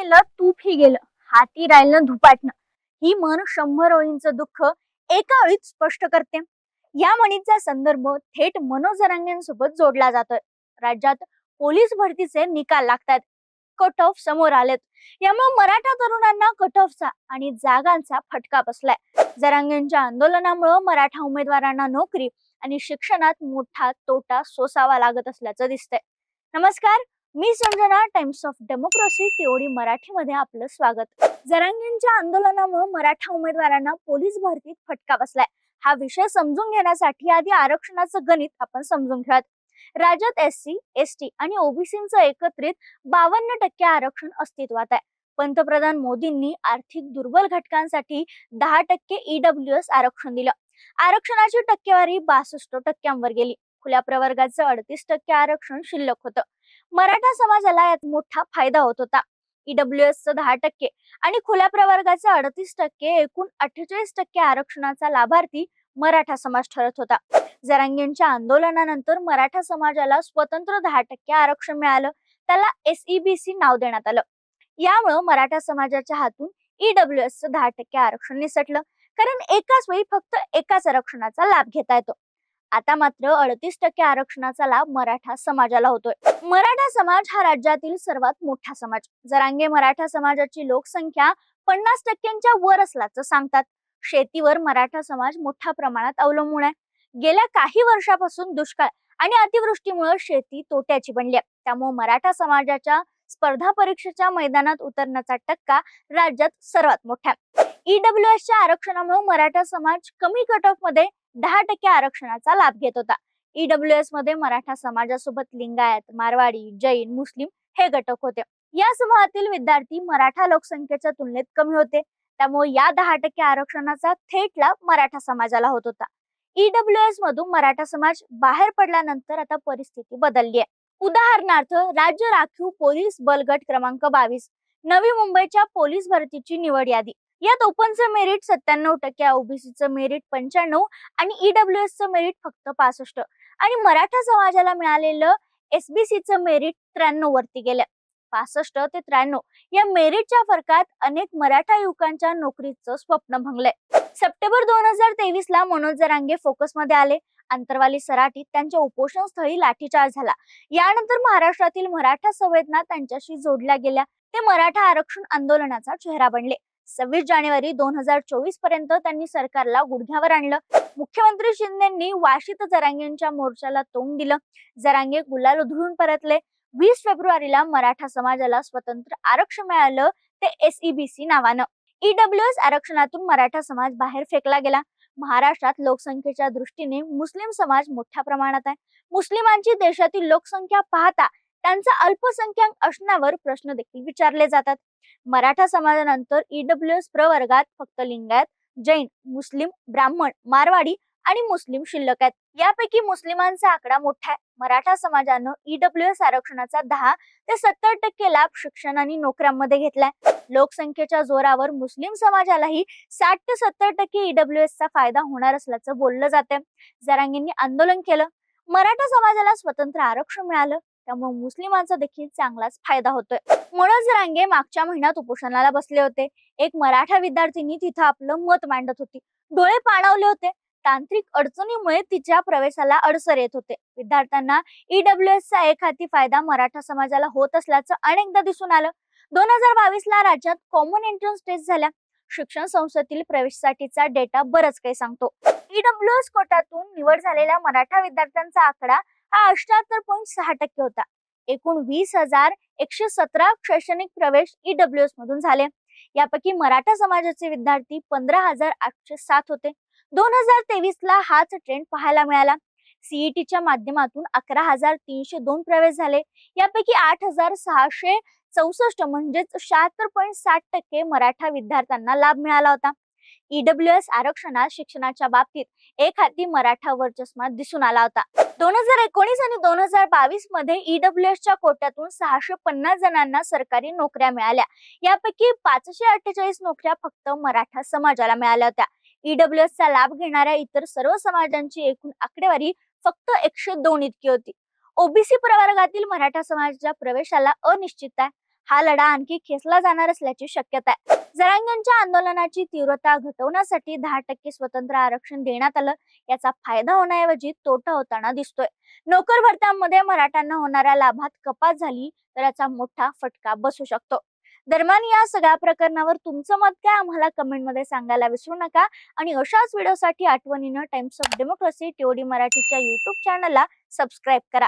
गेलं तूपही गेलं. हाती राहिलं धुपाटणं. ही मन शंभर ओळींचं दुःख एका ओळीत स्पष्ट करते. या म्हणीचा संदर्भ थेट मनोजरांग्यांसोबत जोडला जातोय. राज्यात पोलीस भरतीचे निकाल लागतात कट ऑफ समोर आलेत. यामुळे मराठा तरुणांना कट ऑफचा आणि जागांचा फटका बसलाय. जरांगेंच्या आंदोलनामुळे मराठा उमेदवारांना नोकरी आणि शिक्षणात मोठा तोटा सोसावा लागत असल्याचं दिसतंय. नमस्कार मी Sanjana Times of Democracy TOD मराठीमध्ये आपलं स्वागत. जरांगींच्या आंदोलनामुळे मराठा उमेदवारांना पोलीस भरतीत फटका बसलाय. हा विषय समजून घेण्यासाठी आधी आरक्षणाचं गणित आपण समजून घेऊयात. राज्यात एस सी एस टी आणि ओबीसीचं एकत्रित बावन्न टक्के आरक्षण अस्तित्वात आहे. पंतप्रधान मोदींनी आर्थिक दुर्बल घटकांसाठी दहा टक्के ईडब्ल्यू एस आरक्षण दिलं. आरक्षणाची टक्केवारी बासष्ट टक्क्यांवर गेली. खुल्या प्रवर्गाचं अडतीस टक्के आरक्षण शिल्लक होतं. मराठा समाजाला यात मोठा फायदा होत होता. ईडब्ल्यू एस दहा टक्के आणि खुल्या प्रवर्गाचे अडतीस टक्के एकूण अठ्ठेचाळीस टक्के आरक्षणाचा लाभार्थी मराठा समाज ठरत होता. जरांगेंच्या आंदोलनानंतर मराठा समाजाला स्वतंत्र दहा टक्के आरक्षण मिळालं. त्याला एसईबीसी नाव देण्यात आलं. यामुळं मराठा समाजाच्या हातून ईडब्ल्यू एस दहा टक्के आरक्षण निसटलं कारण एकाच वेळी फक्त एकाच आरक्षणाचा लाभ घेता येतो. आता मात्र अडतीस टक्के आरक्षणाचा लाभ मराठा समाजाला होतोय. मराठा समाज हा राज्यातील सर्वात मोठा समाज. जरांगे मराठा समाजाची लोकसंख्या पन्नास टक्क्यांच्या वर असल्याचं सांगतात. शेतीवर मराठा समाज मोठ्या प्रमाणात अवलंबून आहे. गेल्या काही वर्षापासून दुष्काळ आणि अतिवृष्टीमुळे शेती तोट्याची बनली आहे. त्यामुळे मराठा समाजाच्या स्पर्धा परीक्षेच्या मैदानात उतरण्याचा टक्का राज्यात सर्वात मोठा ईडब्ल्यू एसच्या आरक्षणामुळे मराठा समाज कमी कट ऑफमध्ये दहा टक्के आरक्षणाचा लाभ घेत होता. ईडब्ल्यू एसमध्ये मराठा समाजासोबत लिंगायत मारवाडी जैन मुस्लिम हे घटक होते. या समूहातील विद्यार्थी मराठा लोकसंख्येच्या तुलनेत कमी होते. त्यामुळे या दहा टक्के आरक्षणाचा थेट लाभ मराठा समाजाला होत होता. ईडब्ल्यू एस मधून मराठा समाज बाहेर पडल्यानंतर आता परिस्थिती बदलली आहे. उदाहरणार्थ राज्य राखीव पोलीस बल गट क्रमांक बावीस नवी मुंबईच्या पोलीस भरतीची निवड यादी. यात ओपनचं मेरिट सत्त्याण्णव टक्के ओबीसीचं मेरिट पंच्याण्णव आणि ईडब्ल्यू एसचं मेरिट फक्त पासष्ट. आणि मराठा समाजाला मिळालेलं एसबीसीचं मेरिट त्र्याण्णव वरती गेलं. पासष्ट ते त्र्याण्णव या मेरिटच्या फरकात अनेक मराठा युवकांच्या नोकरीचं स्वप्न भंगलंय. सप्टेंबर दोन हजार तेवीस ला मनोज जरांगे फोकसमध्ये आले. आंतरवाली सराटीत त्यांच्या उपोषण स्थळी लाठीचार्ज झाला. यानंतर महाराष्ट्रातील मराठा संवेदना त्यांच्याशी जोडल्या गेल्या. ते मराठा आरक्षण आंदोलनाचा चेहरा बनले. सव्वीस जानेवारी दोन हजार चोवीसपर्यंत त्यांनी सरकारला गुडघ्यावर आणलं. मुख्यमंत्री शिंदेंनी वाशीत जरांगेंच्या मोर्चाला तोंड दिलं. जरांगे गुलाल उधळून परतले. वीस फेब्रुवारीला मराठा समाजाला स्वतंत्र आरक्षण मिळालं ते एसईबीसी नावानं. ईडब्ल्यू एस आरक्षणातून मराठा समाज बाहेर फेकला गेला. महाराष्ट्रात लोकसंख्येच्या दृष्टीने मुस्लिम समाज मोठ्या प्रमाणात आहे. मुस्लिमांची देशातील लोकसंख्या पाहता त्यांचा अल्पसंख्याक असण्यावर प्रश्न देखील विचारले जातात. मराठा समाजानंतर ईडब्ल्यू एस प्रवर्गात फक्त लिंगायत जैन मुस्लिम ब्राह्मण मारवाडी आणि मुस्लिम शिल्लक आहेत. यापैकी मुस्लिमांचा आकडा मोठा आहे. मराठा समाजानं ईडब्ल्यू एस आरक्षणाचा दहा ते सत्तर टक्के लाभ शिक्षण आणि नोकऱ्यांमध्ये घेतलाय. लोकसंख्येच्या जोरावर मुस्लिम समाजालाही साठ ते सत्तर टक्के ईडब्ल्यू चा फायदा होणार असल्याचं बोललं जाते जरांगींनी आंदोलन केलं. मराठा समाजाला स्वतंत्र आरक्षण मिळालं. त्यामुळे मुस्लिमांचा देखील चांगलाच फायदा होतोय. मनोज रांगे मागच्या महिन्यात उपोषणाला बसले होते. एक मराठा विद्यार्थिनी तिथं आपलं मत मांडत होती. डोळे पाणावले होते. तांत्रिक अडचणीमुळे तिच्या प्रवेशाला अडसर येत होते. विद्यार्थ्यांना ईडब्ल्यू चा एक हाती फायदा मराठा समाजाला होत असल्याचं अनेकदा दिसून आलं. दोन हजार बावीस ला राज्यात कॉमन एंट्रन्स टेस्ट झाल्या. शिक्षण संस्थेतील प्रवेशासाठीचा डेटा बरंच काही सांगतो. ईडब्ल्यू एस कोटातून निवड झालेल्या मराठा विद्यार्थ्यांचा आकडा हा अठ्याहत्तर पॉईंट सहा टक्के होता. एकूण वीस हजार एकशे सतरा शैक्षणिक प्रवेश ईडब्ल्यू एस मधून झाले. यापैकी मराठा समाजाचे विद्यार्थी पंधरा हजार आठशे सात होते. दोन हजार तेवीस ला हाच ट्रेंड पाहायला मिळाला. सीईटीच्या माध्यमातून अकरा हजार तीनशे दोन प्रवेश झाले. यापैकी आठ हजार सहाशे चौसष्ट म्हणजेच शहात्तर पॉईंट साठ टक्के मराठा विद्यार्थ्यांना लाभ मिळाला होता. ईडब्ल्यू एस आरक्षणात शिक्षणाच्या बाबतीत एक हाती मराठा वर्चस्व दिसून आला होता. दोन हजार एकोणीस आणि दोन हजार बावीसमध्ये ईडब्ल्यू च्या कोट्यातून सहाशे पन्नास जणांना सरकारी नोकऱ्या मिळाल्या. यापैकी पाचशे अठ्ठेचाळीस नोकऱ्या फक्त मराठा समाजाला मिळाल्या होत्या. ईडब्ल्यू चा लाभ घेणाऱ्या इतर सर्व समाजांची एकूण आकडेवारी फक्त एकशे दोन इतकी होती. ओबीसी प्रवर्गातील मराठा समाजाच्या प्रवेशाला अनिश्चितता हा लढा आणखी खेचला जाणार असल्याची शक्यता आहे. जरांगेंच्या आंदोलनाची तीव्रता घटवण्यासाठी दहा टक्के स्वतंत्र आरक्षण देण्यात आलं. याचा फायदा होण्याऐवजी तोटा होताना दिसतोय. नोकर भरत्यांमध्ये मराठ्यांना होणाऱ्या लाभात कपात झाली तर याचा मोठा फटका बसू शकतो. दरम्यान या सगळ्या प्रकरणावर तुमचं मत काय आम्हाला कमेंटमध्ये सांगायला विसरू नका. आणि अशाच व्हिडिओसाठी आठवणीनं टाइम्स ऑफ डेमोक्रेसी टीओडी मराठीच्या युट्यूब चॅनलला सबस्क्राईब करा.